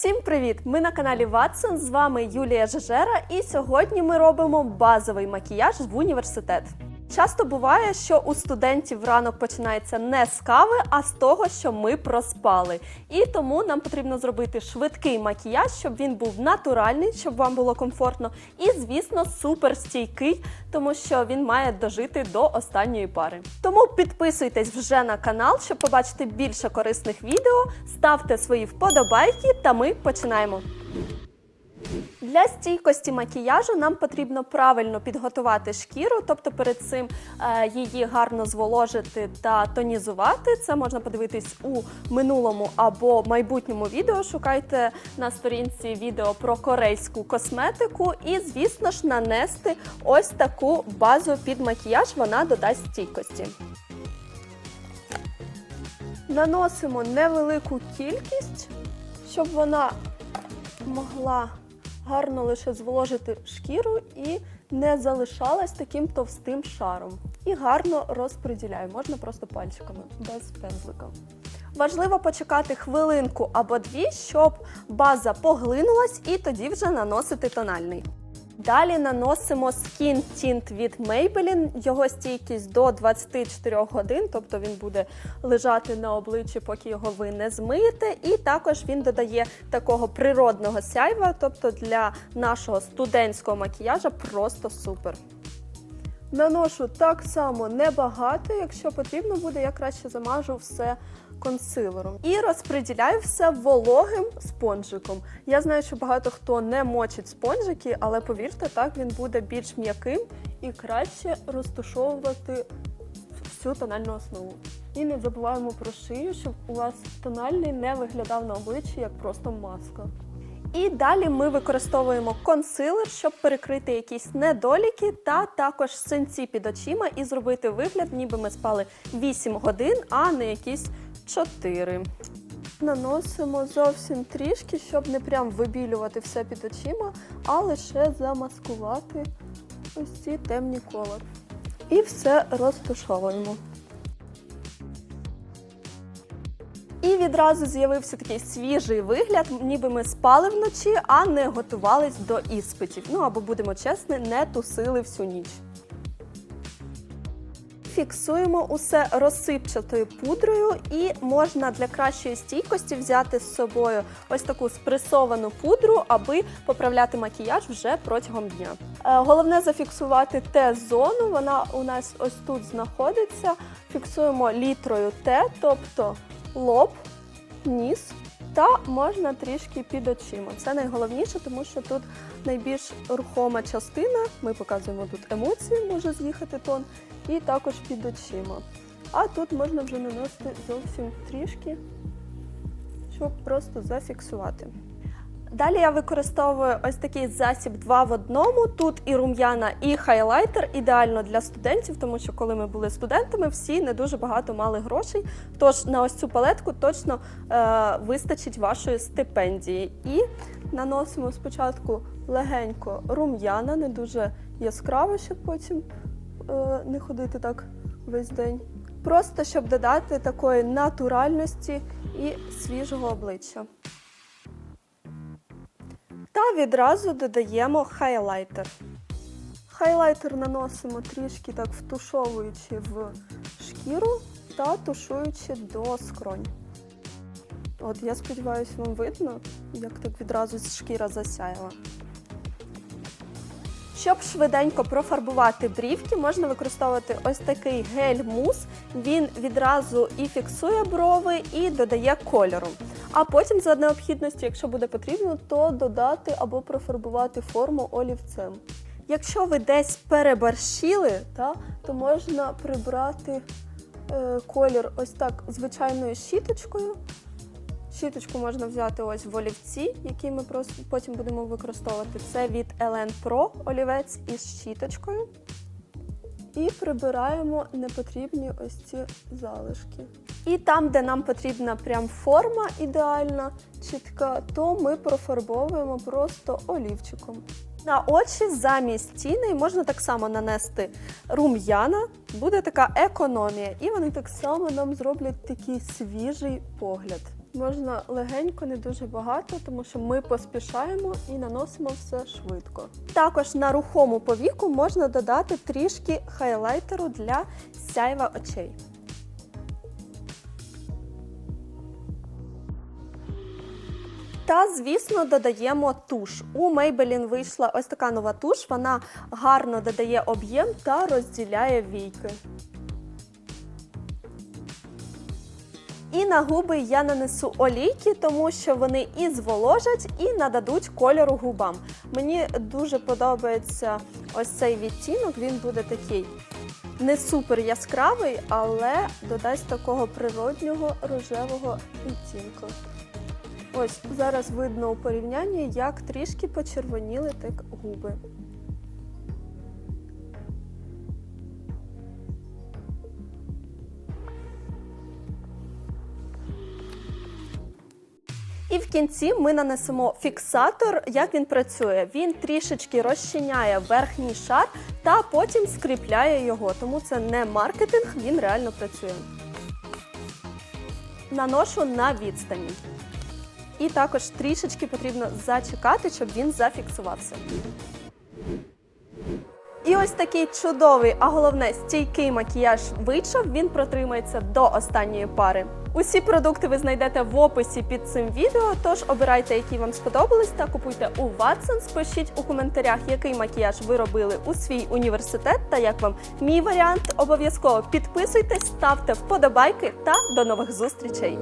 Всім привіт! Ми на каналі Ватсон. з вами Юлія Жежера, і сьогодні ми робимо базовий макіяж в університет. Часто буває, що у студентів ранок починається не з кави, а з того, що ми проспали. І тому нам потрібно зробити швидкий макіяж, щоб він був натуральний, щоб вам було комфортно, і, звісно, суперстійкий, тому що він має дожити до останньої пари. Тому підписуйтесь вже на канал, щоб побачити більше корисних відео, ставте свої вподобайки, та ми починаємо. Для стійкості макіяжу нам потрібно правильно підготувати шкіру, тобто перед цим е, її гарно зволожити та тонізувати. Це можна подивитись у минулому або майбутньому відео. Шукайте на сторінці відео про корейську косметику, і, звісно ж, нанести ось таку базу під макіяж. Вона додасть стійкості. Наносимо невелику кількість, щоб вона могла гарно лише зволожити шкіру і не залишалась таким товстим шаром. І гарно розподіляю, можна просто пальчиками, без пензлика. Важливо почекати хвилинку або дві, щоб база поглинулась, і тоді вже наносити тональний. Далі наносимо Skin Tint від Maybelline. Його стійкість до 24 годин, тобто він буде лежати на обличчі, поки його ви не змиєте. І також він додає такого природного сяйва, тобто для нашого студентського макіяжа просто супер. Наношу так само небагато, якщо потрібно буде, я краще замажу все консилером. І розподіляю все вологим спонжиком. Я знаю, що багато хто не мочить спонжики, але повірте, так він буде більш м'яким і краще розтушовувати всю тональну основу. І не забуваємо про шию, щоб у вас тональний не виглядав на обличчі як просто маска. І далі ми використовуємо консилер, щоб перекрити якісь недоліки та також синці під очима і зробити вигляд, ніби ми спали 8 годин, а не якісь 4. Наносимо зовсім трішки, щоб не прям вибілювати все під очима, а лише замаскувати ось ці темні кола. І все розтушовуємо. І відразу з'явився такий свіжий вигляд, ніби ми спали вночі, а не готувались до іспитів. Ну або будемо чесні, не тусили всю ніч. Фіксуємо усе розсипчатою пудрою, і можна для кращої стійкості взяти з собою ось таку спресовану пудру, аби поправляти макіяж вже протягом дня. Е, Головне зафіксувати Т-зону, вона у нас ось тут знаходиться. Фіксуємо літрою Т, тобто лоб, ніс та можна трішки під очима. Це найголовніше, тому що тут найбільш рухома частина. Ми показуємо тут емоції, може з'їхати тон, і також під очима. А тут можна вже наносити зовсім трішки, щоб просто зафіксувати. Далі я використовую ось такий засіб два в одному. Тут і рум'яна, і хайлайтер. Ідеально для студентів, тому що коли ми були студентами, всі не дуже багато мали грошей. Тож на ось цю палетку точно е, вистачить вашої стипендії. І наносимо спочатку легенько рум'яна, не дуже яскраво, щоб потім не ходити так весь день. Просто щоб додати такої натуральності і свіжого обличчя. Та відразу додаємо хайлайтер. Хайлайтер наносимо трішки так втушовуючи в шкіру та тушуючи до скронь. От я сподіваюся, вам видно, як так відразу шкіра засяяла. Щоб швиденько профарбувати брівки, можна використовувати ось такий гель-мус. Він відразу і фіксує брови, і додає кольору. А потім, за необхідності, якщо буде потрібно, то додати або профарбувати форму олівцем. Якщо ви десь переборщили, та, то можна прибрати е, колір ось так звичайною щіточкою. Щіточку можна взяти ось в олівці, який ми просто потім будемо використовувати. Це від Elen Pro олівець із щіточкою. І прибираємо непотрібні ось ці залишки. І там, де нам потрібна прям форма ідеальна, чітка, то ми профарбовуємо просто олівчиком. На очі замість тіней можна так само нанести рум'яна, буде така економія, і вони так само нам зроблять такий свіжий погляд. Можна легенько, не дуже багато, тому що ми поспішаємо і наносимо все швидко. Також на рухому повіку можна додати трішки хайлайтеру для сяйва очей. Та, звісно, додаємо туш. У Maybelline вийшла ось така нова туш. Вона гарно додає об'єм та розділяє війки. І на губи я нанесу олійки, тому що вони і зволожать, і нададуть кольору губам. Мені дуже подобається ось цей відтінок. Він буде такий не супер яскравий, але додасть такого природнього рожевого відтінку. Ось зараз видно у порівнянні, як трішки почервоніли так губи. І в кінці ми нанесемо фіксатор. Як він працює? Він трішечки розчиняє верхній шар та потім скріпляє його. Тому це не маркетинг, він реально працює. Наношу на відстані. І також трішечки потрібно зачекати, щоб він зафіксувався. Ось такий чудовий, а головне стійкий макіяж вийшов. Він протримається до останньої пари. Усі продукти ви знайдете в описі під цим відео. Тож обирайте, які вам сподобались, та купуйте у Watsons. Пишіть у коментарях, який макіяж ви робили у свій університет та як вам мій варіант. Обов'язково підписуйтесь, ставте вподобайки та до нових зустрічей.